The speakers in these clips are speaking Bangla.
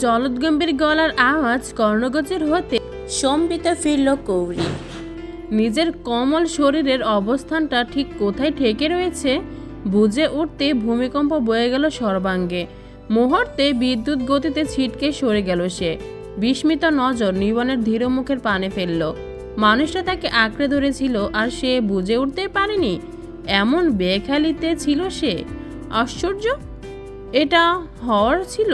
জলদগম্ভীর গলার আওয়াজ কর্ণগোচর হতে সম্বিত ফিরল কৌরি। নিজের কমল শরীরের অবস্থানটা ঠিক কোথায় ঠেকে রয়েছে বুঝে উঠতে ভূমিকম্প বয়ে গেল সর্বাঙ্গে। মুহূর্তে বিদ্যুৎ গতিতে ছিটকে সরে গেল সে। বিস্মিত নজর নিবনের ধীর মুখের পানে ফেলল। মানুষটা তাকে আঁকড়ে ধরেছিল আর সে বুঝে উঠতে পারেনি এমন বেখালিতে ছিল সে। আশ্চর্য? এটা হওয়ার ছিল?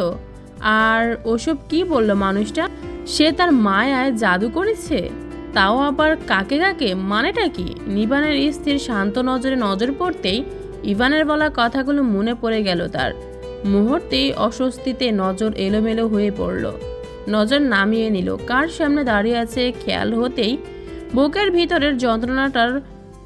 আর ওসব কি বলল মানুষটা? সে তার মায়ায় জাদু করেছে? তাও আবার কাকে কাকে মানেটা কি? নিবানের স্থির শান্ত নজরে নজর পড়তেই ইভানের বলা কথাগুলো মনে পড়ে গেল তার। মুহূর্তেই অস্বস্তিতে নজর এলোমেলো হয়ে পড়ল। নজর নামিয়ে নিল। কার সামনে দাঁড়িয়ে আছে খেয়াল হতেই বুকের ভিতরের যন্ত্রণাটার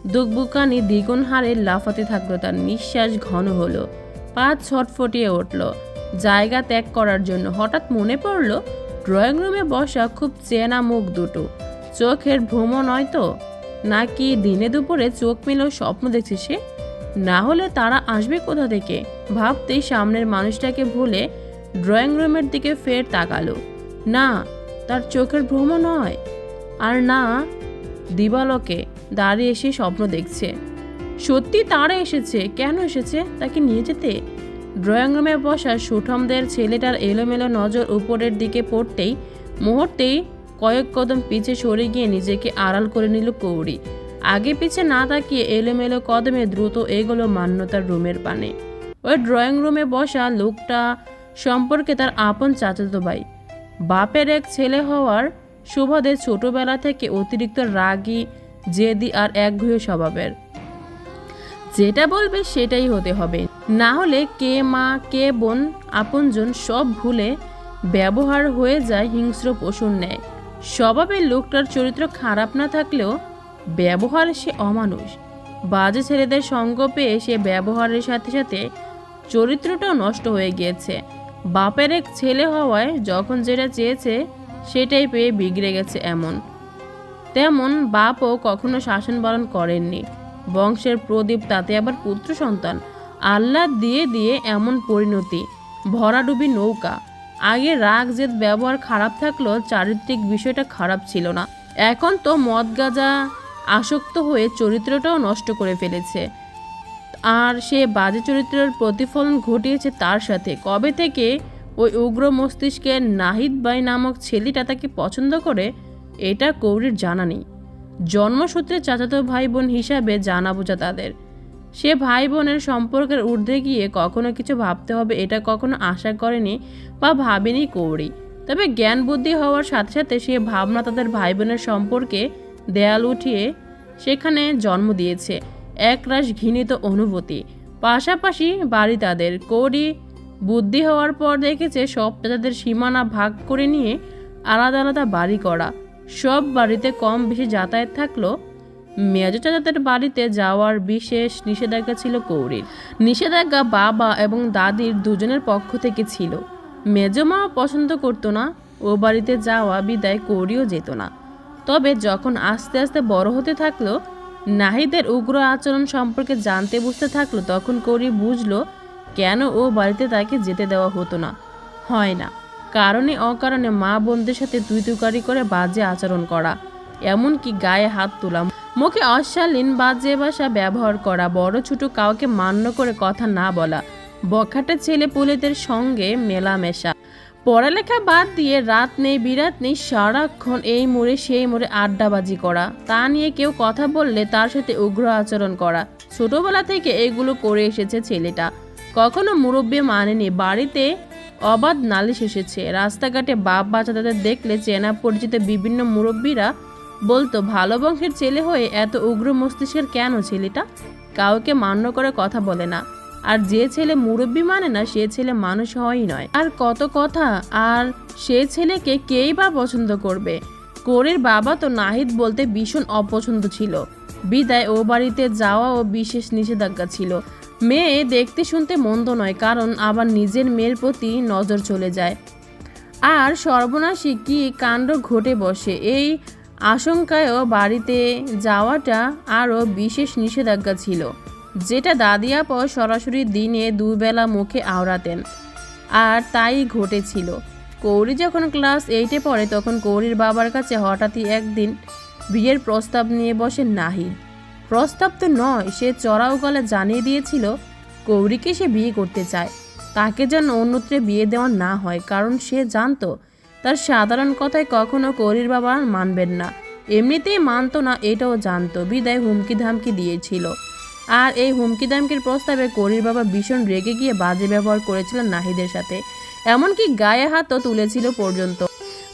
দুকবুকানি দ্বিগুণ হারে লাফাতে থাকল তার। নিঃশ্বাস ঘন হলো। পা ছটফটিয়ে উঠল। জায়গা ত্যাগ করার জন্য। হঠাৎ মনে পড়ল, ড্রয়িং রুমে বসা খুব চেনা মুখ দুটো। চোখের ভ্রম নয় তো? নাকি দিনে দুপুরে চোখ মেলেও স্বপ্ন দেখছে সে? না হলে তারা আসবে কোথা থেকে? ভাবতেই সামনের মানুষটাকে ভুলে ড্রয়িং রুমের দিকে ফের তাকালো। না, তার চোখের ভ্রম নয়। আর না, দিবালকে দাঁড়িয়ে এসে স্বপ্ন দেখছে। সত্যি তারা এসেছে? কেন এসেছে? তাকে নিয়ে যেতে ড্রয়িং রুমে বসা সুঠমদের ছেলেটার এলোমেলো নজর উপরের দিকে পড়তেই মুহূর্তেই কয়েক কদম পিছে সরে গিয়ে নিজেকে আড়াল করে নিল কৌড়ি। আগে পিছে না তাকিয়ে এলোমেলো কদমে দ্রুত এগোলো মান্যতার রুমের পানে। ওই ড্রয়িং রুমে বসা লোকটা সম্পর্কে তার আপন চাচাতো ভাই। বাপের এক ছেলে হওয়ার সুবাদে ছোটবেলা থেকে অতিরিক্ত রাগী, জেদি আর একঘুয়ে স্বভাবের। যেটা বলবে সেটাই হতে হবে। না হলে কে মা, কে বোন, আপনজন সব ভুলে ব্যবহার হয়ে যায় হিংস্র পশুর ন্যায়। স্বভাবে লোকটার চরিত্র খারাপ না থাকলেও ব্যবহার সে অমানুষ। বাজে ছেলেদের সঙ্গ পেয়ে সে ব্যবহারের সাথে সাথে চরিত্রটাও নষ্ট হয়ে গিয়েছে। বাপের এক ছেলে হওয়ায় যখন যেটা চেয়েছে, সেটাই পেয়ে বিগড়ে গেছে এমন। তেমন বাপও কখনো শাসন পালন করেননি। বংশের প্রদীপ, তাতে আবার পুত্র সন্তান। আল্লাহ দিয়ে দিয়ে এমন পরিণতি। ভরাডুবি নৌকা। আগে রাগ, জেদ, ব্যবহার খারাপ থাকলেও চারিত্রিক বিষয়টা খারাপ ছিল না। এখন তো মদ গাজা আসক্ত হয়ে চরিত্রটাও নষ্ট করে ফেলেছে। আর সে বাজে চরিত্রের প্রতিফলন ঘটিয়েছে তার সাথে। কবে থেকে ওই উগ্র মস্তিষ্কে নাহিদ বাই নামক ছেলেটা তাকে পছন্দ করে, এটা কৌরির জানা নেই। জন্মসূত্রে চাচাতো ভাই বোন হিসাবে জানা বোঝা তাদের। সে ভাই বোনের সম্পর্কের ঊর্ধ্বে গিয়ে কখনো কিছু ভাবতে হবে এটা কখনো আশা করেনি বা ভাবেনি কৌরি তবে জ্ঞান বুদ্ধি হওয়ার সাথে সাথে সে ভাবনা তাদের ভাই বোনের সম্পর্কে দেয়াল উঠিয়ে সেখানে জন্ম দিয়েছে। একরাশ ঘৃণিত অনুভূতি। পাশাপাশি বাড়ি তাদের। কৌরি বুদ্ধি হওয়ার পর দেখেছে সব তাদের সীমানা ভাগ করে নিয়ে আলাদা আলাদা বাড়ি করা। সব বাড়িতে কম বেশি যাতায়াত থাকল মেজ চাচাদের বাড়িতে যাওয়ার বিশেষ নিষেধাজ্ঞা ছিল কৌরির। নিষেধাজ্ঞা বাবা এবং দাদির দুজনের পক্ষ থেকে ছিল। মেজ মা পছন্দ করতো না, ও বাড়িতে যাওয়া বিদায় কৌরিও যেত না। তবে যখন আস্তে আস্তে বড় হতে থাকল, নাহিদের উগ্র আচরণ সম্পর্কে জানতে বুঝতে থাকল, তখন কৌরি বুঝলো কেন ও বাড়িতে তাকে যেতে দেওয়া হতো না। হয় না, কারণে অকারণে মা বোনদের সাথে তুই করে বাজে আচরণ করা, এমনকি গায়ে হাত তোলা মুখে অশালীন বাজে ভাষা ব্যবহার করা, বড় ছোট কাউকে মান্য করে কথা না বলা, বখাটে ছেলে পুলেদের সঙ্গে মেলামেশা। পড়ালেখা বাদ দিয়ে রাত নেই, বিরাত নেই, সারাক্ষণ এই মোড়ে সেই মোড়ে আড্ডাবাজি করা। তা নিয়ে কেউ কথা বললে তার সাথে উগ্র আচরণ করা। ছোটবেলা থেকে এগুলো করে এসেছে ছেলেটা। কখনো মুরব্বী মানেনি, বাড়িতে অবাধ নালিশ এসেছে। রাস্তাঘাটে বাপ বাচ্চাদের দেখলে চেনা পরিচিত বিভিন্ন মুরব্বীরা বলতো, ভালো বংশের ছেলে হয়ে এত উগ্র মস্তিষ্কের কেন ছেলেটা? কাউকে মান্য করে কথা বলে না। আর যে ছেলে মুরব্বী মানে না, সে ছেলে মানুষ হওয়াই নয়। আর কত কথা, আর সে ছেলেকে কেই বা পছন্দ করবে? কোরের বাবা তো নাহিদ বলতে ভীষণ অপছন্দ ছিল। বিদায়, ও বাড়িতে যাওয়া ও বিশেষ নিষেধাজ্ঞা ছিল। মেয়ে দেখতে শুনতে মন্দ নয়, কারণ আবার নিজের মেয়ের প্রতি নজর চলে যায়। আর সর্বনাশী কি কাণ্ড ঘটে বসে? এই আশঙ্কায়ও বাড়িতে যাওয়াটা আরও বিশেষ নিষেধাজ্ঞা ছিল, যেটা দাদিয়াপ সরাসরি দিনে দুবেলা মুখে আওড়াতেন। আর তাই ঘটেছিল। কৌরি যখন ক্লাস এইটে পড়ে, তখন কৌরির বাবার কাছে হঠাৎই একদিন বিয়ের প্রস্তাব নিয়ে বসে নাহিদ। প্রস্তাব তো নয়, সে চড়াও গলে জানিয়ে দিয়েছিল কৌরিকে সে বিয়ে করতে চায়। তাকে যেন অন্যত্রে বিয়ে দেওয়া না হয়, কারণ সে জানতো তার সাধারণ কথায় কখনো করির বাবা মানবেন না। এমনিতেই মানতো না, এটাও জানতো। বিদায় হুমকি ধামকি দিয়েছিল। আর এই হুমকি ধামকির প্রস্তাবে করির বাবা ভীষণ রেগে গিয়ে বাজে ব্যবহার করেছিলেন নাহিদের সাথে। এমনকি গায়ে হাতও তুলেছিল পর্যন্ত।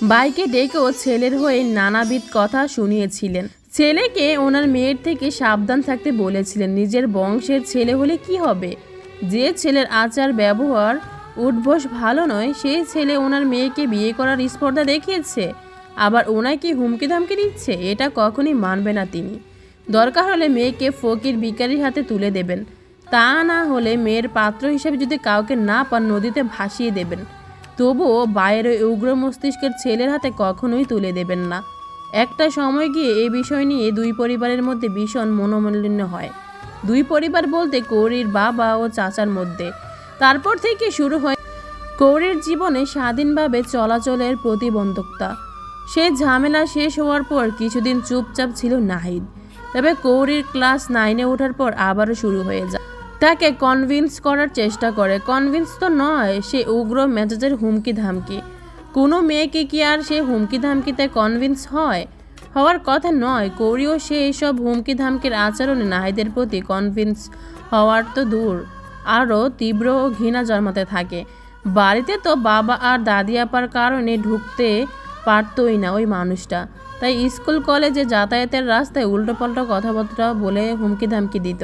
বাইকে ডেকেও ছেলের হয়ে নানাবিধ কথা শুনিয়েছিলেন। ছেলেকে ওনার মেয়ের থেকে সাবধান থাকতে বলেছিলেন। নিজের বংশের ছেলে হলে কি হবে? যে ছেলের আচার ব্যবহার উঠবোস ভালো নয়, সেই ছেলে ওনার মেয়েকে বিয়ে করার স্পর্ধা দেখিয়েছে। আবার ওনাকে হুমকি ধামকি দিচ্ছে? এটা কখনই মানবে না তিনি। দরকার হলে মেয়েকে ফকির বিকারির হাতে তুলে দেবেন। তা না হলে মেয়ের পাত্র হিসেবে যদি কাউকে না পান, নদীতে ভাসিয়ে দেবেন। তবুও বাইরে উগ্র মস্তিষ্কের ছেলের হাতে কখনোই তুলে দেবেন না। একটা সময় গিয়ে এই বিষয় নিয়ে দুই পরিবারের মধ্যে ভীষণ মনোমালিন্য হয়। দুই পরিবার বলতে কৌরির বাবা ও চাচার মধ্যে। তারপর থেকে শুরু হয় কৌরির জীবনে স্বাধীনভাবে চলাচলের প্রতিবন্ধকতা। সেই ঝামেলা শেষ হওয়ার পর কিছুদিন চুপচাপ ছিল নাহিদ। তবে কৌরির ক্লাস নাইনে ওঠার পর আবারও শুরু হয়ে যায়। তাকে কনভিন্স করার চেষ্টা করে। কনভিন্স তো নয়, সে উগ্র মেজাজের হুমকি ধামকি কোনো মেয়েকে কি আর সে হুমকি ধামকিতে কনভিন্স হয়? হওয়ার কথা নয়, কৌরিও সে এসব হুমকি ধামকির আচরণে নাহিদের প্রতি কনভিন্স হওয়ার তো দূর। আরও তীব্র ঘৃণা জন্মাতে থাকে। বাড়িতে তো বাবা আর দাদি আপার কারণে ঢুকতে পারতই না ওই মানুষটা। তাই স্কুল, কলেজে যাতায়াতের রাস্তায় উল্টোপাল্টো কথাবার্তা বলে হুমকি ধামকি দিত।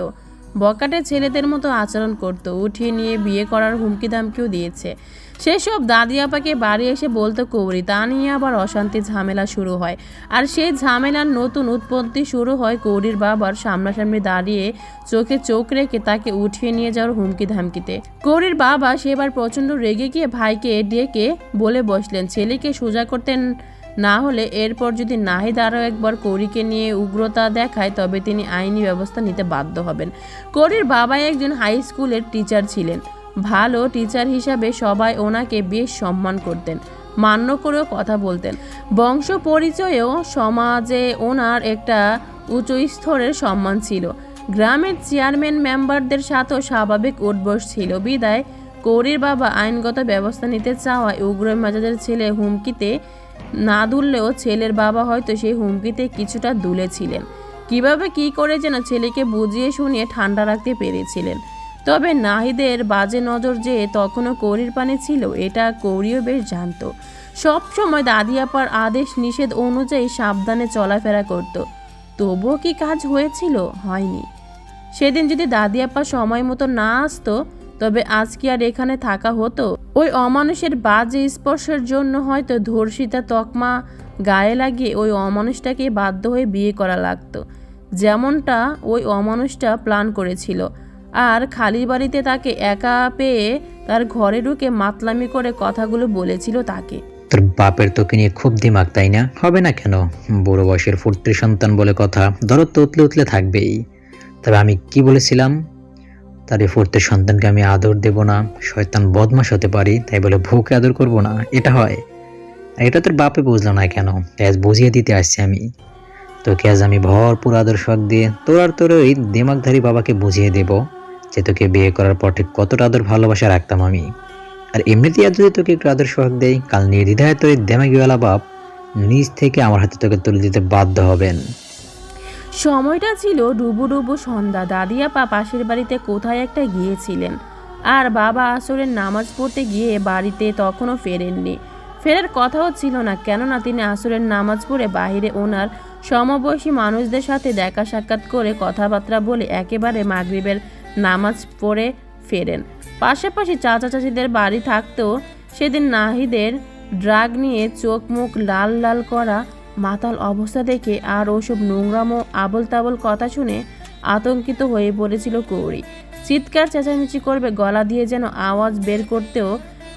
বকাটে ছেলেদের মতো আচরণ করত। উঠিয়ে নিয়ে বিয়ে করার হুমকি ধামকিও দিয়েছে। সেসব দাদি আপাকে বাড়ি এসে বলতো কৌরি তা নিয়ে আবার অশান্তি ঝামেলা শুরু হয়। আর সেই ঝামেলার নতুন উৎপত্তি শুরু হয় কৌরির বাবার সামনাসামনি দাঁড়িয়ে চোখে চোখ রেখে তাকে উঠিয়ে নিয়ে যাওয়ার হুমকি ধামকিতে কৌরির বাবা সেবার প্রচণ্ড রেগে গিয়ে ভাইকে ডেকে বলে বসলেন, ছেলেকে সোজা করতেন না হলে এরপর যদি নাহিদ আরও একবার কৌরিকে নিয়ে উগ্রতা দেখায়, তবে তিনি আইনি ব্যবস্থা নিতে বাধ্য হবেন। কৌরির বাবা একজন হাই স্কুলের টিচার ছিলেন। ভালো টিচার হিসাবে সবাই ওনাকে বেশ সম্মান করতেন, মান্য করেও কথা বলতেন। বংশ পরিচয়েও সমাজে ওনার একটা উঁচু স্তরের সম্মান ছিল। গ্রামের চেয়ারম্যান মেম্বারদের সাথেও স্বাভাবিক উঠবস ছিল। বিদায়, কৌরির বাবা আইনগত ব্যবস্থা নিতে চাওয়ায় উগ্র মেজাজের ছেলে হুমকিতে না দুললেও ছেলের বাবা হয়তো সেই হুমকিতে কিছুটা দুলেছিলেন। কীভাবে কি করে যেন ছেলেকে বুঝিয়ে শুনিয়ে ঠান্ডা রাখতে পেরেছিলেন। তবে নাহিদের বাজে নজর যে তখনও কৌরির পানে ছিল, এটা কৌরিও বেশ জানতো। সব সময় দাদি আপার আদেশ নিষেধ অনুযায়ী সাবধানে চলাফেরা করত। তবুও কি কাজ হয়েছিল? হয়নি। সেদিন যদি দাদি আপা সময় মতো না আসতো, তবে আজ কি আর এখানে থাকা হতো? ওই অমানুষের বাজে স্পর্শের জন্য হয়তো ধর্ষিতা তকমা গায়ে লাগিয়ে ওই অমানুষটাকে বাধ্য হয়ে বিয়ে করা লাগতো। যেমনটা ওই অমানুষটা প্ল্যান করেছিল। আর খালি বাড়িতে তাকে একা পেয়ে তার ঘরে ঢুকে মাতলামি করে কথাগুলো বলেছিল তাকে। তোর বাপের তোকে নিয়ে খুব দিমাগ, তাই না? হবে না কেন? বুড়ো বয়সের ফুর্তির সন্তান বলে কথা। ধরো তো উতলে উতলে থাকবেই। তবে আমি কি বলেছিলাম? তার এই ফুর্তির সন্তানকে আমি আদর দেব না। শয়তান বদমাস হতে পারি, তাই বলে ভুকে আদর করব না। এটা হয়। এটা তোর বাপে বুঝলো না কেন? আজ বুঝিয়ে দিতে আসছি আমি। তোকে আজ আমি ভরপুর আদর শখ দিয়ে তোর আর তোর ওই দিমাগধারী বাবাকে বুঝিয়ে দেব। যে তোকে বিয়ে করার পর ঠিক কতটা আদর ভালোবাসা রাখতাম আমি। আর এমনিতেই আর যদি তোকে একটু আদর সোহাগ দেয় কাল নির্দ্বিধায় তোর দেমাগিওয়ালা বাপ নিজ থেকে আমার হাতে তোকে তুলে দিতে বাধ্য হবেন। সময়টা ছিল ডুবু ডুবু সন্ধ্যা। দাদিয়া পা পাশের বাড়িতে কোথায় একটা গিয়েছিলেন। আর বাবা আসরের নামাজ পড়তে গিয়ে বাড়িতে তখনও ফেরেননি। ফেরার কথাও ছিল না, কেননা তিনি আসরের নামাজ পড়ে বাইরে ওনার সমবয়সী মানুষদের সাথে দেখা সাক্ষাৎ করে কথাবার্তা বলে একেবারে মাগরিবের নামাজ পড়ে ফেরেন। পাশাপাশি চাচা চাচিদের বাড়ি থাকতেও সেদিন নাহিদের ড্রাগ নিয়ে চোখ মুখ লাল লাল করা, মাতাল অবস্থা দেখে আর ওসব নোংরামো আবল তাবল কথা শুনে আতঙ্কিত হয়ে পড়েছিল কৌরি চিৎকার চেঁচামেচি করবে, গলা দিয়ে যেন আওয়াজ বের করতেও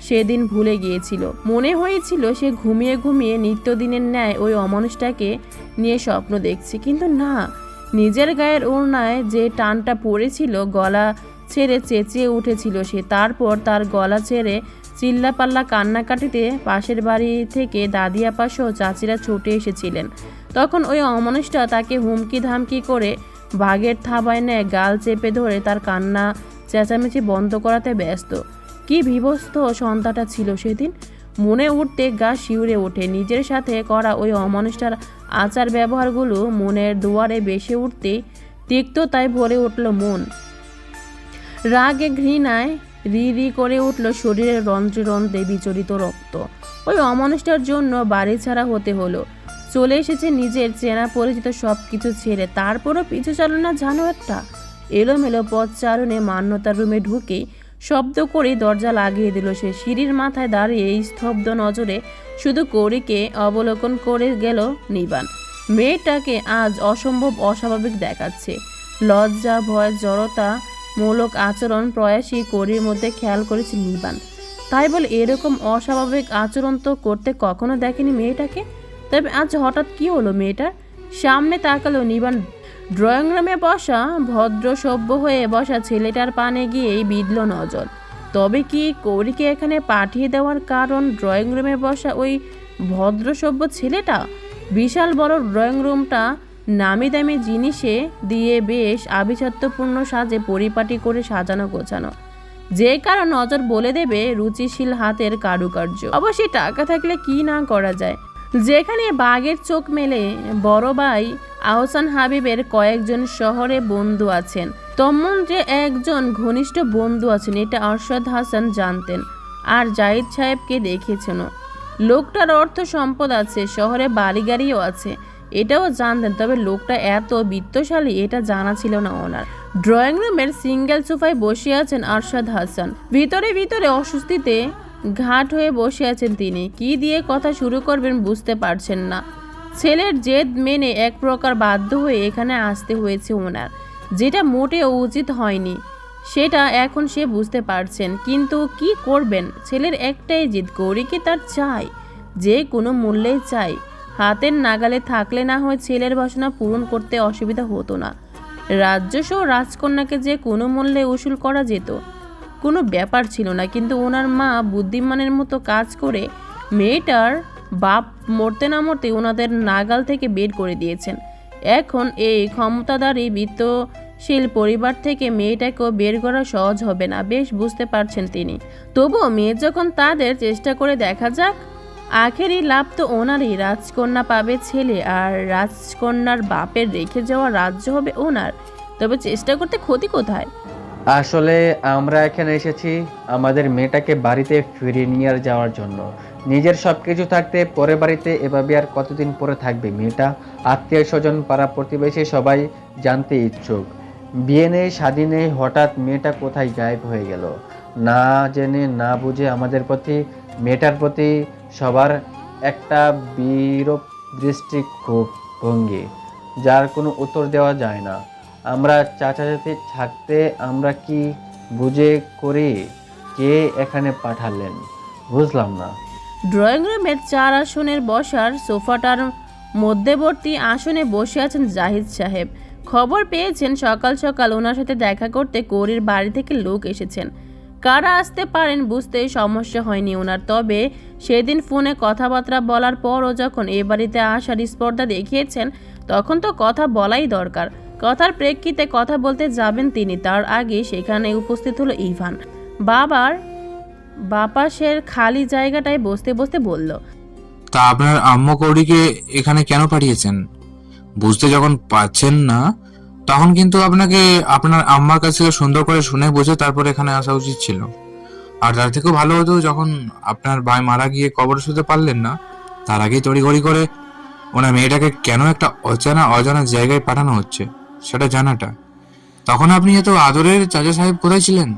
সেদিন ভুলে গিয়েছিল। মনে হয়েছিল সে ঘুমিয়ে ঘুমিয়ে নিত্যদিনের ন্যায় ওই অমানুষটাকে নিয়ে স্বপ্ন দেখছে, কিন্তু না। নিজের গায়ের ওড়নায় যে টানটা পড়েছিল, গলা ছেড়ে চেঁচিয়ে উঠেছিল সে। তারপর তার গলা ছেড়ে চিল্লাপাল্লা কান্নাকাটিতে পাশের বাড়ি থেকে দাদি আপা সহ চাচিরা ছুটে এসেছিলেন। তখন ওই অমানুষটা তাকে হুমকি ধামকি করে বাঘের থাবায় নেয় গাল চেপে ধরে তার কান্না চেঁচামেচি বন্ধ করাতে ব্যস্ত। কি বিভস্ত সন্তানটা ছিল সেদিন। মনে উঠতে গা শিউরে ওঠে। নিজের সাথে করা ওই অমানুষটার আচার ব্যবহারগুলো মনের দুয়ারে বেসে উঠতে তিক্ততায় ভরে উঠল মন। রাগে ঘৃণায় রি রি করে উঠল শরীরের রন্ধ্রে রন্ধ্রে বিচলিত রক্ত। ওই অমানুষটার জন্য বাড়ি ছাড়া হতে হলো। চলে এসেছে নিজের চেনা পরিচিত সব কিছু ছেড়ে। তারপরও পিছু চালো না জানো একটা? এলোমেলো পথ চারণে মান্যতার রুমে ঢুকে শব্দ করে দরজা লাগিয়ে দিল সে। সিঁড়ির মাথায় দাঁড়িয়ে স্তব্ধ নজরে শুধু কৌরিকে অবলোকন করে গেল নিবান। মেয়েটাকে আজ অসম্ভব অস্বাভাবিক দেখাচ্ছে। লজ্জা, ভয়, জড়তা মূলক আচরণ প্রয়াসী করির মধ্যে খেয়াল করেছে নিবান। তাই বলে এরকম অস্বাভাবিক আচরণ তো করতে কখনো দেখেনি মেয়েটাকে। তবে আজ হঠাৎ কি হলো মেয়েটার? সামনে তাকালো নিবান ড্রয়িং রুমে বসা ভদ্র সভ্য হয়ে বসা ছেলেটার পানে গিয়েই বিঁধল নজর। তবে কি কৌরিকে এখানে পাঠিয়ে দেওয়ার কারণ ড্রয়িং রুমে বসা ওই ভদ্র সভ্য ছেলেটা? বিশাল বড় ড্রয়িং রুমটা নামি দামি জিনিসে দিয়ে বেশ আভিজাত্যপূর্ণ সাজে পরিপাটি করে সাজানো গোছানো। যে কারও নজর বলে দেবে রুচিশীল হাতের কারুকার্য। অবশ্যই টাকা থাকলে কি না করা যায়? যেখানে বাঘের চোখ মেলে, বড় ভাই আহসান হাবিবের কয়েকজন শহরে বন্ধু আছেন। তমন একজন ঘনিষ্ঠ বন্ধু আছেন, এটা অরশদ হাসান জানতেন আর জাহিদ সাহেবকে দেখেছেনও। লোকটার অর্থ সম্পদ আছে, শহরে বাড়ি গাড়িও আছে, এটাও জানতেন, তবে লোকটা এত বিত্তশালী, এটা জানা ছিল না ওনার। ড্রয়িং রুমের সিঙ্গেল সোফায় বসে আছেন আরশাদ হাসান। ভিতরে ভিতরে অস্বস্তিতে ঘাট হয়ে বসে আছেন তিনি। কি দিয়ে কথা শুরু করবেন বুঝতে পারছেন না। ছেলের জেদ মেনে এক প্রকার বাধ্য হয়ে এখানে আসতে হয়েছে ওনার, যেটা মোটেও উচিত হয়নি। সেটা এখন সে বুঝতে পারছেন, কিন্তু কি করবেন? ছেলের একটাই জিদ গৌরীকে তার চাই? যে কোনো মূল্যেই চাই। হাতের নাগালে থাকলে না হয় ছেলের বাসনা পূরণ করতে অসুবিধা হতো না। রাজ্যসহ রাজকন্যাকে যে কোনো মূল্যে উসুল করা যেত। কোনো ব্যাপার ছিল না, কিন্তু ওনার মা বুদ্ধিমানের মতো কাজ করে মেয়েটার বাপ মরতে না মরতে ওনাদের নাগাল থেকে বের করে দিয়েছেন। এখন এই ক্ষমতাদারী বিত্তশীল পরিবার থেকে মেয়েটাকেও বের করা সহজ হবে না, বেশ বুঝতে পারছেন তিনি। তবুও মেয়ে যখন তাদের চেষ্টা করে দেখা যাক, আখেরি লাভ তো ওনারই, রাজকন্যা পাবে ছেলে আর রাজকন্যার বাপের রেখে যাওয়া রাজ্য হবে ওনার। তবে চেষ্টা করতে ক্ষতি কোথায়? আসলে আমরা এখানে এসেছি আমাদের মেয়েটাকে বাড়িতে ফিরিয়ে নিয়ে যাওয়ার জন্য। নিজের সব কিছু থাকতে পরে বাড়িতে এভাবে আর কতদিন পরে থাকবে মেয়েটা? আত্মীয় স্বজন পাড়া প্রতিবেশী সবাই জানতে ইচ্ছুক। বিয়ে নেই স্বাধীন নেই, হঠাৎ মেয়েটা কোথায় গায়েব হয়ে গেল? না জেনে, না বুঝে আমাদের প্রতি, মেয়েটার প্রতি সবার একটা বিরূপ দৃষ্টি খুব ভঙ্গি, যার কোনো উত্তর দেওয়া যায় না। আমরা চাচাচাতি থাকতে আমরা কি বুঝে করি? কে এখানে পাঠালেন? বুঝলাম না। ড্রয়িং রুমের চার আসনের বসার সোফাটার মধ্যবর্তী আসনে বসে আছেন জাহিদ সাহেব। খবর পেয়েছেন সকাল সকাল ওনার সাথে দেখা করতে কৌরির বাড়ি থেকে লোক এসেছেন। কারা আসতে পারেন বুঝতে সমস্যা হয়নি ওনার, তবে সেদিন ফোনে কথাবার্তা বলার পরও যখন এ বাড়িতে আসার স্পর্ধা দেখিয়েছেন, তখন তো কথা বলাই দরকার। কথার প্রেক্ষিতে কথা বলতে যাবেন তিনি, তার আগে সেখানে উপস্থিত হলো ইভান। বাবার বাপাসের খালি জায়গাটায় বসতে বসতে বলল, তা আপনার আম্মু কৌরিকে এখানে কেন পাঠিয়েছেন? বুঝতে যখন পাচ্ছেন না, তখন কিন্তু আপনাকে আপনার আম্মার কাছ থেকে সুন্দর করে শুনে বুঝে তারপর এখানে আসা উচিত ছিল। আর তার থেকেও ভালো হতো যখন আপনার ভাই মারা গিয়ে কবর শুতে পারলেন না, তার আগেই তড়িঘড়ি করে ওনার মেয়েটাকে কেন একটা অজানা অজানা জায়গায় পাঠানো হচ্ছে, সেটা জানাটা। তখন আপনি এত আদরের চাচা সাহেব কোথায় ছিলেন?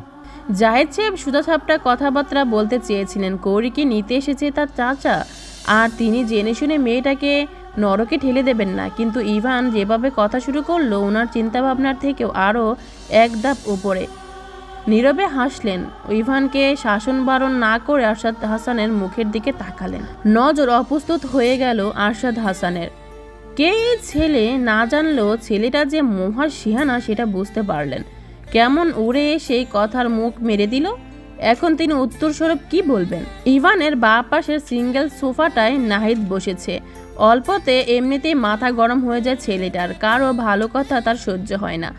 জাহেদ সাহেব সুদা সাপটা কথাবার্তা বলতে চেয়েছিলেন। কৌরিকে নিতে এসেছে তার চাচা। আর তিনি জেনে শুনে মেয়েটাকে নরকে ঠেলে দেবেন না। কিন্তু ইভান যেভাবে কথা শুরু করল, ওনার চিন্তাভাবনার থেকেও আরও এক ধাপ উপরে। নীরবে হাসলেন। ইভানকে শাসন বারণ না করে আরশাদ হাসানের মুখের দিকে তাকালেন। নজর অপ্রস্তুত হয়ে গেল আরশাদ হাসানের। কে ছেলে? না জানলেও ছেলেটা যে মহা সিহানা সেটা বুঝতে পারলেন। কেমন উড়ে সেই কথার মুখ মেরে দিল? এখন তিনি উত্তরস্বরূপ কি বলবেন? ইভানের বা পাশের সিঙ্গেল সোফাটায় নাহিদ বসেছে। অল্পতে এমনিতেই মাথা গরম হয়ে যায় ছেলেটার। কারও ভালো কথা তার সহ্য হয় না।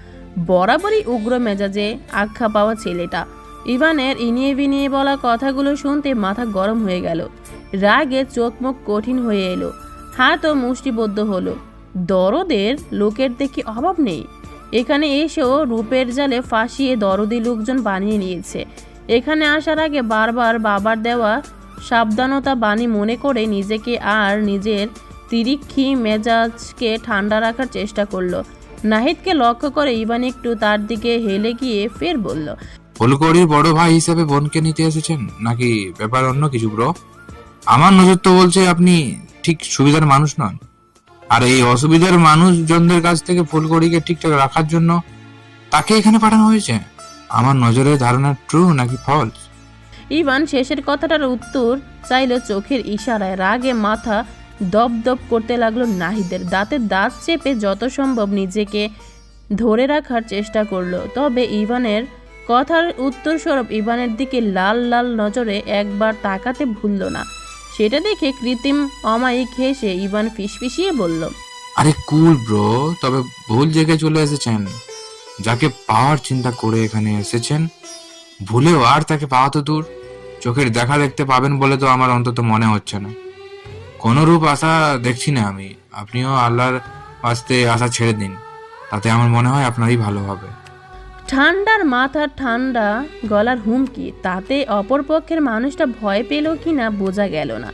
বরাবরই উগ্র মেজাজে আখ্যা পাওয়া ছেলেটা। ইভানের ইনিয়ে বিনিয়ে বলা কথাগুলো শুনতে মাথা গরম হয়ে গেল। রাগে চোখ মুখ কঠিন হয়ে এলো। হাতও মুষ্টিবদ্ধ হলো। দরদের লোকের দেখি অভাব নেই। এখানে এসেও রূপের জালে ফাঁসিয়ে দরদি লোকজন বানিয়ে নিয়েছে। এখানে আসার আগে বারবার বাবার দেওয়া সাবধানতা বাণী মনে করে নিজেকে আর নিজের তিরিক্ষি মেজাজকে ঠান্ডা রাখার চেষ্টা করল। নাহিদকে লক্ষ্য করে ইভান একটু তার দিকে হেলে গিয়ে ফের বলল ফুলকড়ির বড় ভাই হিসেবে বোনকে নিতে এসেছেন? নাকি ব্যাপার অন্য কিছু ব্রো আমার নজর তো বলছে আপনি ঠিক সুবিধার মানুষ নন। আর এই অসুবিধার মানুষজনদের কাছ থেকে ফুলকড়িকে ঠিকঠাক রাখার জন্য তাকে এখানে পাঠানো হয়েছে? আমার নজরের ধারণা ট্রু নাকি ফলস ইভান শেষের কথাটার উত্তর চাইল চোখের ইশারায়। রাগে মাথা দপ দপ করতে লাগল নাহিদের। দাঁতে দাঁত চেপে যত সম্ভব নিজেকে ধরে রাখার চেষ্টা করল। তবে ইভানের কথার উত্তরস্বরূপ ইভানের দিকে লাল লাল নজরে একবার তাকাতে ভুলল না। সেটা দেখে কৃত্রিম অমায়িক হেসে ইভান ফিসফিসিয়ে বলল, আরে কুল ব্রো, তবে ভুল জায়গায় চলে এসেছেন। যাকে পাওয়ার চিন্তা করে এখানে এসেছেন, ভুলেও আর তাকে পাওয়া তো দূর। চোখের দেখা দেখতে পাবেন বলে তো আমার অন্তত মনে হচ্ছে না। কোনো রূপ আশা দেখছি না আমি। আপনিও আল্লাহর আসতে আশা ছেড়ে দিন। তাতে আমার মনে হয় আপনারই ভালো হবে। ঠান্ডার মাথার ঠান্ডা গলার হুমকি, তাতে অপরপক্ষের মানুষটা ভয় পেল কি না বোঝা গেল না।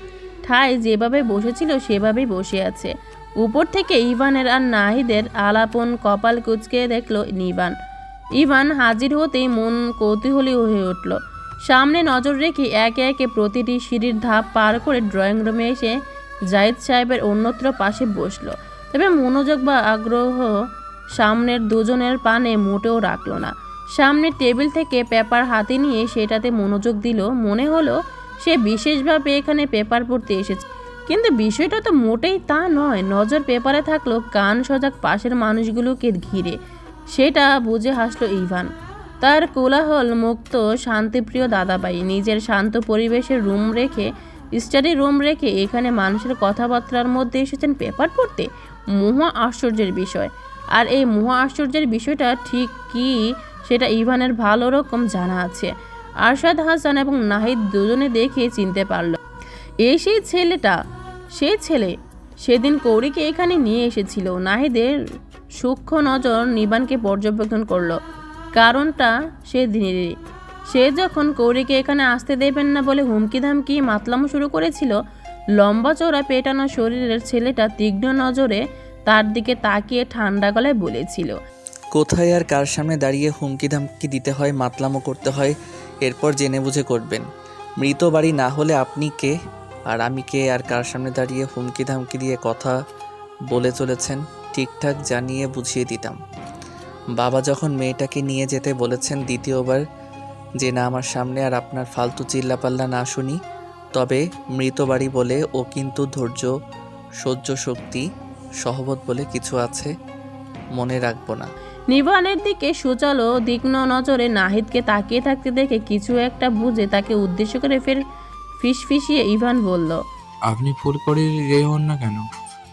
ঠাই যেভাবে বসেছিল, সেভাবেই বসে আছে। উপর থেকে ইভানের আর নাহিদের আলাপন কপাল কুচকে দেখল নিবান। ইভান হাজির হতেই মন কৌতূহলী হয়ে উঠল। সামনে নজর রেখে একে একে প্রতিটি সিঁড়ির ধাপ পার করে ড্রয়িং রুমে এসে জাহিদ সাহেবের অন্যত্র পাশে বসল। তবে মনোযোগ বা আগ্রহ সামনের দুজনের পানে মোটেও রাখল না। সামনে টেবিল থেকে পেপার হাতে নিয়ে সেটাতে মনোযোগ দিল। মনে হলো সে বিশেষভাবে এখানে পেপার পড়তে এসেছে। কিন্তু বিষয়টা তো মোটেই তা নয়। নজর পেপারে থাকল কান সজাগ পাশের মানুষগুলোকে ঘিরে। সেটা বুঝে হাসলো ইভান। তার কোলাহল মুক্ত, শান্তিপ্রিয় দাদাবাই নিজের শান্ত পরিবেশের রুম রেখে, স্টাডি রুম রেখে এখানে মানুষের কথাবার্তার মধ্যে এসেছেন পেপার পড়তে? মহা আশ্চর্যের বিষয়। আর এই মহা আশ্চর্যের বিষয়টা ঠিক কি সেটা ইভানের ভালো রকম জানা আছে। আরশাদ, হাসান এবং নাহিদ দুজনে দেখে চিনতে পারল। এই সেই ছেলেটা? সেই ছেলে? সেদিন কৌরিকে এখানে নিয়ে এসেছিল। নাহিদের সূক্ষ্ম নজর নিবানকে পর্যবেক্ষণ করল। কারণটা সে সেদিনেরই সে যখন কৌরিকে এখানে আসতে দেবেন না বলে হুমকি ধামকি মাতলামো শুরু করেছিল, লম্বা চওড়া পেটানো শরীরের ছেলেটা তীক্ষ্ণ নজরে তার দিকে তাকিয়ে ঠান্ডা গলায় বলেছিল, কোথায় আর কার সামনে দাঁড়িয়ে হুমকি ধামকি দিতে হয়, মাতলামো করতে হয়, এরপর জেনে বুঝে করবেন। মৃত বাড়ি না হলে আপনি কে? আর আমি কে আর কার সামনে দাঁড়িয়ে হুমকি ধামকি দিয়ে কথা বলে চলেছেন? ঠিকঠাক জানিয়ে বুঝিয়ে দিতাম। বাবা যখন মেয়েটাকে নিয়ে যেতে বলেছেন দ্বিতীয়বার, যে না, আমার সামনে আর আপনার ফালতু চিল্লাপাল্লা না শুনি, তবে মৃত বাড়ি বলে ও কিন্তু ধৈর্য, সহ্য শক্তি সহবত বলে কিছু আছে মনে রাখব না। নিবানের দিকে সুচালো তীক্ষ্ণ নজরে নাহিদকে তাকিয়ে থাকতে দেখে কিছু একটা বুঝে তাকে উদ্দেশ্য করে ফের ফিসফিসিয়ে ইভান বলল আপনি ফুলকড়ির গে হন না কেন?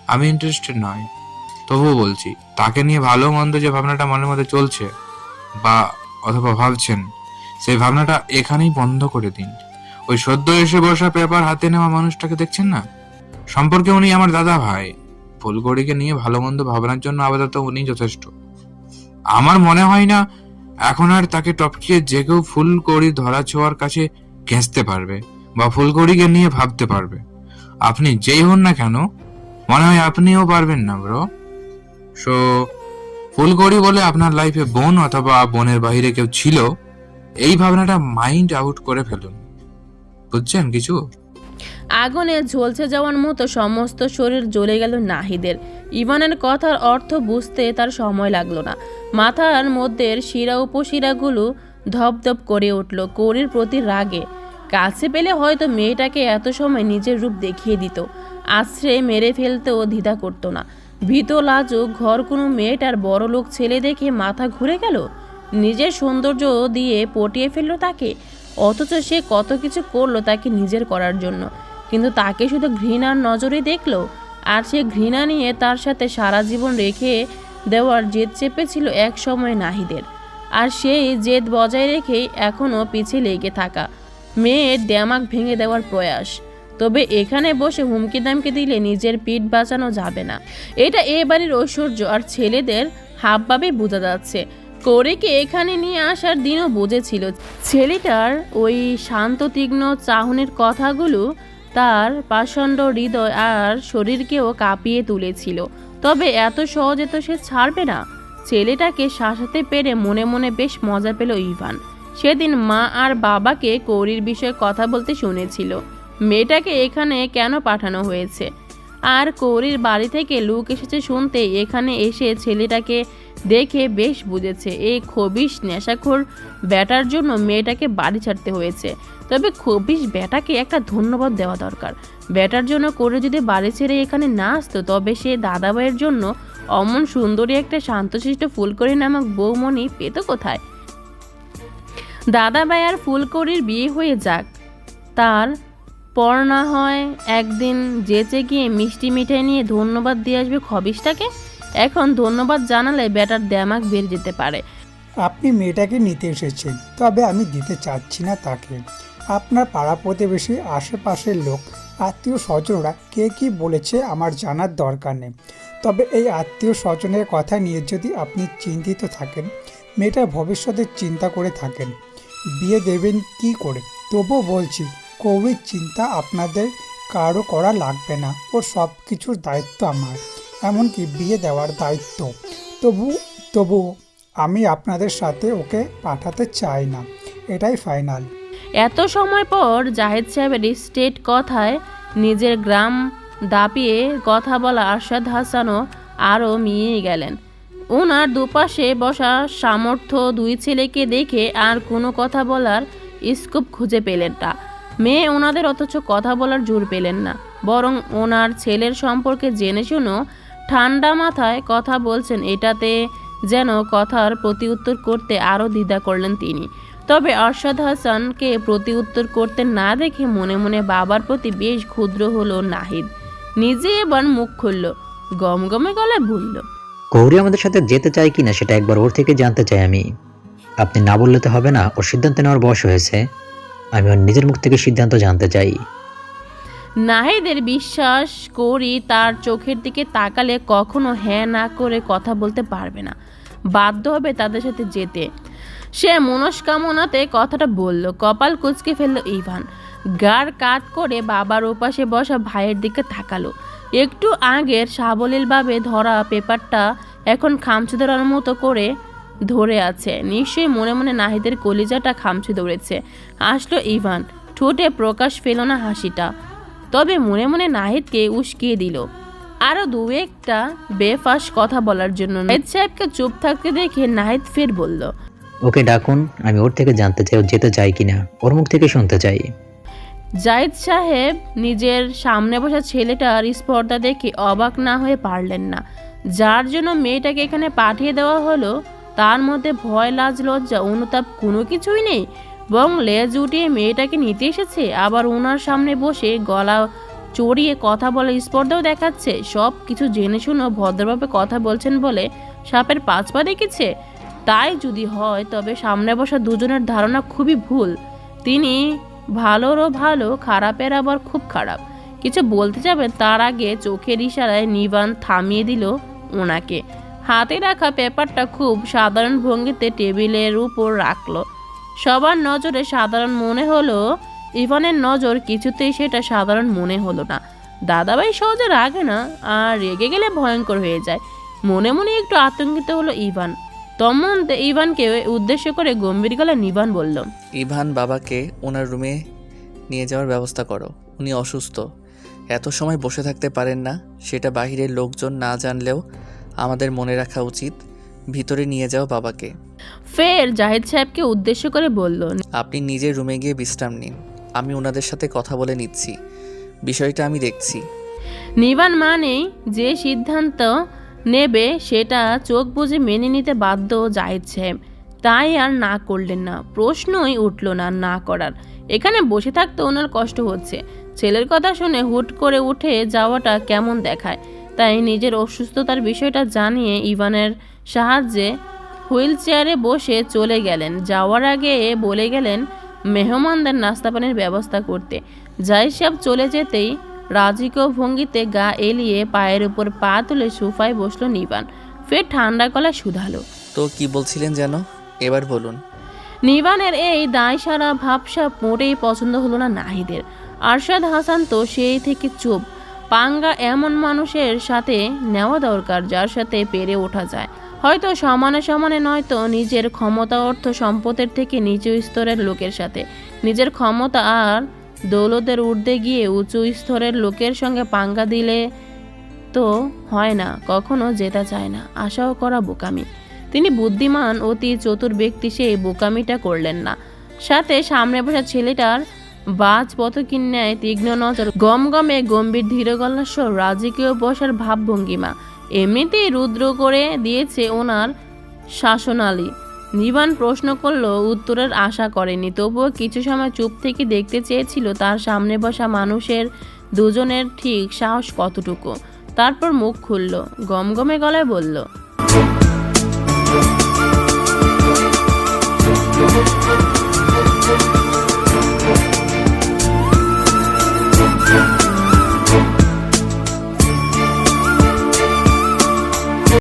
আমি ইন্টারেস্টেড নয়। তবুও বলছি তাকে নিয়ে ভালো মন্দ যে ভাবনাটা মনের মধ্যে চলছে বা অথবা ভাবছেন সেই ভাবনাটা এখানেই বন্ধ করে দিন। ওই সদ্য এসে বসা পেপার হাতে নেওয়া মানুষটাকে দেখছেন না? সম্পর্কে উনি আমার দাদা ভাই। ফুলকড়িকে নিয়ে ভালো মন্দ ভাবনার জন্য আপাতত উনি যথেষ্ট। আমার মনে হয় না, এখন আর তাকে টপকিয়ে যে কেউ ফুলকড়ি ধরা ছোঁয়ার কাছে ঘেঁচতে পারবে বা ফুলকড়িকে নিয়ে ভাবতে পারবে। আপনি যেই হন না কেন, মনে হয় আপনিও পারবেন না ব্রো সো ফুলকড়ি বলে আপনার লাইফে বোন অথবা বোনের বাইরে কেউ ছিল, এই ভাবনাটা মাইন্ড আউট করে ফেলুন। বুঝছেন কিছু? আগুনে ঝলসে যাওয়ার মতো সমস্ত শরীর জ্বলে গেল নাহিদের। ইভানের কথার অর্থ বুঝতে তার সময় লাগল না। মাথার মধ্যে শিরা উপশিরাগুলো ধপধপ করে উঠল কৌরির প্রতি রাগে। কাছে পেলে হয়তো মেয়েটাকে এত সময় নিজের রূপ দেখিয়ে দিত। আশ্রে মেরে ফেলতেও দ্বিধা করতো না। ভীত লাজুক ঘর কোনো মেয়েটার বড় লোক ছেলে দেখে মাথা ঘুরে গেল। নিজের সৌন্দর্য দিয়ে পটিয়ে ফেলল তাকে। অথচ সে কত কিছু করল তাকে নিজের করার জন্য। কিন্তু তাকে শুধু ঘৃণার নজরে দেখল, আর সে ঘৃণা নিয়ে তার সাথে সারা জীবন রেখে দেওয়ার জেদ চেপেছিল এক সময় নাহিদের। আর সেই জেদ বজায় রেখেই এখনও পিছিয়ে লেগে থাকা মেয়ের দেমাক ভেঙে দেওয়ার প্রয়াস। তবে এখানে বসে হুমকি দামকি দিলে নিজের পিঠ বাঁচানো যাবে না। এটা এ বাড়ির ঐশ্বর্য, আর ছেলেদের হাবভাবে বোঝা যাচ্ছে। কৌরিকে এখানে নিয়ে আসার দিনও বুঝেছিল। ছেলেটার ওই শান্ত, তীক্ষ্ণ, চাহনের কথাগুলো তার পাষণ্ড হৃদয় আর শরীরকেও কাঁপিয়ে তুলেছিল। তবে এত সহজে তো সে ছাড়বে না। ছেলেটাকে শাসাতে পেরে মনে মনে বেশ মজা পেল ইভান। সেদিন মা আর বাবাকে কৌরির বিষয়ে কথা বলতে শুনেছিল। মেয়েটাকে এখানে কেন পাঠানো হয়েছে? আর কৌরির বাড়ি থেকে লুক এসেছে শুনতে এখানে এসে ছেলেটাকে দেখে বেশ বুঝেছে। এই খবিশ নেশাখোর ব্যাটার জন্য মেয়েটাকে বাড়ি ছাড়তে হয়েছে। তবে খবিশ ব্যাটাকে একটা ধন্যবাদ দেওয়া দরকার। ব্যাটার জন্য করে যদি বাড়ি ছেড়ে এখানে না আসতো, তবে সে দাদাভাইয়ের জন্য অমন সুন্দরী একটা শান্তশিষ্ট ফুলকরি নামক বৌমণি পেত কোথায়? দাদাভাই আর ফুলকরির বিয়ে হয়ে যাক, তার পর না হয় একদিন যেচে গিয়ে মিষ্টি মিঠাই নিয়ে ধন্যবাদ দিয়ে আসবে খবিসটাকে এখন ধন্যবাদ জানালে ব্যাটার দ্যামাক বের যেতে পারে। আপনি মেয়েটাকে নিতে এসেছেন, তবে আমি দিতে চাচ্ছি না তাকে। আপনার পাড়া প্রতিবেশী, আশেপাশের লোক, আত্মীয় স্বজনরা কে কি বলেছে আমার জানার দরকার নেই। তবে এই আত্মীয় স্বজনের কথা নিয়ে যদি আপনি চিন্তিত থাকেন মেয়েটার ভবিষ্যতের চিন্তা করে থাকেন, বিয়ে দেবেন কি করে? তবুও বলছি কৌরির চিন্তা আপনাদের কারও করা লাগবে না ওর সব কিছুর দায়িত্ব আমার, এমনকি বিয়ে দেওয়ার দায়িত্ব। তবু তবু আমি আপনাদের সাথে ওকে পাঠাতে চাই না, এটাই ফাইনাল। এত সময় পর জাহেদ সাহেবের স্টেট কথায় নিজের গ্রাম দাপিয়ে কথা বলা আরশাদ হাসানও আরও মিয়ে গেলেন। ওনার দুপাশে বসা সামর্থ্য দুই ছেলেকে দেখে আর কোনো কথা বলার স্কোপ খুঁজে পেলেন না। মেয়ে ওনাদের অথচ কথা বলার জোর পেলেন না। বরং ওনার ছেলের সম্পর্কে জেনে শুনেও ঠান্ডা মাথায় কথা বলছেন এটাতে যেন কথার প্রতি উত্তর করতে আরও দ্বিধা করলেন তিনি। তবে অরশাদ হাসানকে প্রতি উত্তর করতে না দেখে মনে মনে বাবার প্রতি বেশ ক্ষুদ্র হলো নাহিদ। নিজে এবার মুখ খুলল গমগমে গলায় বলল গৌরী আমাদের সাথে যেতে চায় কিনা সেটা একবার ওর থেকে জানতে চাই আমি। আপনি না বললে তো হবে না ওর সিদ্ধান্ত নেওয়ার বয়স হয়েছে। আমি ওর নিজের মুখ থেকে সিদ্ধান্ত জানতে চাই। নাহিদের বিশ্বাস করি তার চোখের দিকে তাকালে কখনো হ্যাঁ না করে কথা বলতে পারবে না। বাধ্য হবে তাদের সাথে যেতে। সে মনস্কামনাতে কথাটা বলল, কপাল কুচকে ফেলল ইভান। গার কাত করে বাবার ওপাশে বসা ভাইয়ের দিকে তাকালো। একটু আগের সাবলীলভাবে ধরা পেপারটা এখন খামচে ধরার মতো করে ধরে আছে। নিশ্চয়ই মনে মনে নাহিদের কলিজাটা খামচে ধরেছে। আসলো ইভান, ঠোঁটে প্রকাশ পেল না হাসিটা। তবে মনে মনে নাহিদকে উস্কিয়ে দিল। আরও দু একটা বেফাস কথা বলার জন্য। নাহিদ সাহেবকে চুপ থাকতে দেখে নাহিদ ফের বলল ওকে ডাকুন, আমি ওর থেকে জানতে চাই, ও যেতে চায় কিনা। ওর মুখ থেকে শুনতে চাই। জাহিদ সাহেব নিজের সামনে বসা ছেলেটার স্পর্ধা দেখে অবাক না হয়ে পারলেন না। যার জন্য মেয়েটাকে এখানে পাঠিয়ে দেওয়া হলো, তার মধ্যে ভয়, লাজ, লজ্জা, অনুতাপ কোনো কিছুই নেই। বরং লেজ উঠিয়ে মেয়েটাকে নিতে এসেছে, আবার ওনার সামনে বসে গলা চড়িয়ে কথা বলার স্পর্ধাও দেখাচ্ছে। সব কিছু জেনে শুনেও ভদ্রভাবে কথা বলছেন বলে সাপের পাঁচ পা দেখেছে। তাই যদি হয়, তবে সামনে বসা দুজনের ধারণা খুবই ভুল। তিনি ভালোরও ভালো, খারাপের আবার খুব খারাপ। কিছু বলতে যাবেন, তার আগে চোখের ইশারায় নিবান থামিয়ে দিল ওনাকে। হাতে রাখা পেপারটা খুব সাধারণ ভঙ্গিতে টেবিলের উপর রাখল। সবার নজরে সাধারণ মনে হলো, ইভানের নজর কিছুতেই সেটা সাধারণ মনে হলো না। দাদাভাই সহজে রাগে না, আর রেগে গেলে ভয়ঙ্কর হয়ে যায়। মনে মনে একটু আতঙ্কিত হলো ইভান। তমন ইভানকে উদ্দেশ্য করে গম্ভীর গলায় নিবান বলল ইভান বাবাকে ওনার রুমে নিয়ে যাওয়ার ব্যবস্থা করো উনি অসুস্থ। এত সময় বসে থাকতে পারেন না সেটা বাহিরের লোকজন না জানলেও আমাদের মনে রাখা উচিত ভিতরে নিয়ে যাও বাবাকে। ফের জাহিদ সাহেবকে উদ্দেশ্য করে বলল আপনি নিজের রুমে গিয়ে বিশ্রাম নিন আমি ওনাদের সাথে কথা বলে নিচ্ছি বিষয়টা আমি দেখছি। নিবান মানেই যে সিদ্ধান্ত নেবে সেটা চোখ বুজে মেনে নিতে বাধ্য সাহেব তাই আর না করলেন না। প্রশ্নই উঠল না না করার। এখানে বসে থাকতে ওনার কষ্ট হচ্ছে। ছেলের কথা শুনে হুট করে উঠে যাওয়াটা কেমন দেখায়। তাই নিজের অসুস্থতার বিষয়টা জানিয়ে ইভানের সাহায্যে হুইল চেয়ারে বসে চলে গেলেন। যাওয়ার আগে বলে গেলেন, মেহমানদের নাস্তা পানির ব্যবস্থা করতে। যাই সব চলে যেতেই রাজিকীয় ভঙ্গিতে গা এলিয়ে পায়ের উপর পা তুলে সোফায় বসল নিবান। ফের ঠান্ডা গলায় শুধালো। তো কি বলছিলেন যেন? এবার বলুন। নিবানের এই দায় সারা ভাবসাব মোটেই পছন্দ হলো না নাহিদের। আরশাদ হাসান তো সেই থেকে চুপ। পাঙ্গা এমন মানুষের সাথে নেওয়া দরকার যার সাথে পেরে ওঠা যায়। হয়তো সমানে সমানে নয়তো নিজের ক্ষমতা অর্থ সম্পদের থেকে নিচু স্তরের লোকের সাথে। নিজের ক্ষমতা আর দৌলতের ঊর্ধ্বে গিয়ে উঁচু স্তরের লোকের সঙ্গে পাঙ্গা দিলে তো হয় না, কখনো জেতা চায় না। আশাও করা বোকামি। তিনি বুদ্ধিমান, অতি চতুর ব্যক্তি, সেই বোকামিটা করলেন না। সাথে সামনে বসা ছেলেটার বাজ পতকির ন্যায় তীক্ষ্ণ নজর গম গমে গম্ভীর ধীরগলার স্বর রাজকীয় বসার ভাবভঙ্গিমা। এমনিতেই রুদ্র করে দিয়েছে ওনার শাসনালী। নিবান প্রশ্ন করল, উত্তরের আশা করেনি। তবুও কিছু সময় চুপ থেকে দেখতে চেয়েছিল তার সামনে বসা মানুষের দুজনের ঠিক সাহস কতটুকু। তারপর মুখ খুলল, গমগমে গলায় বলল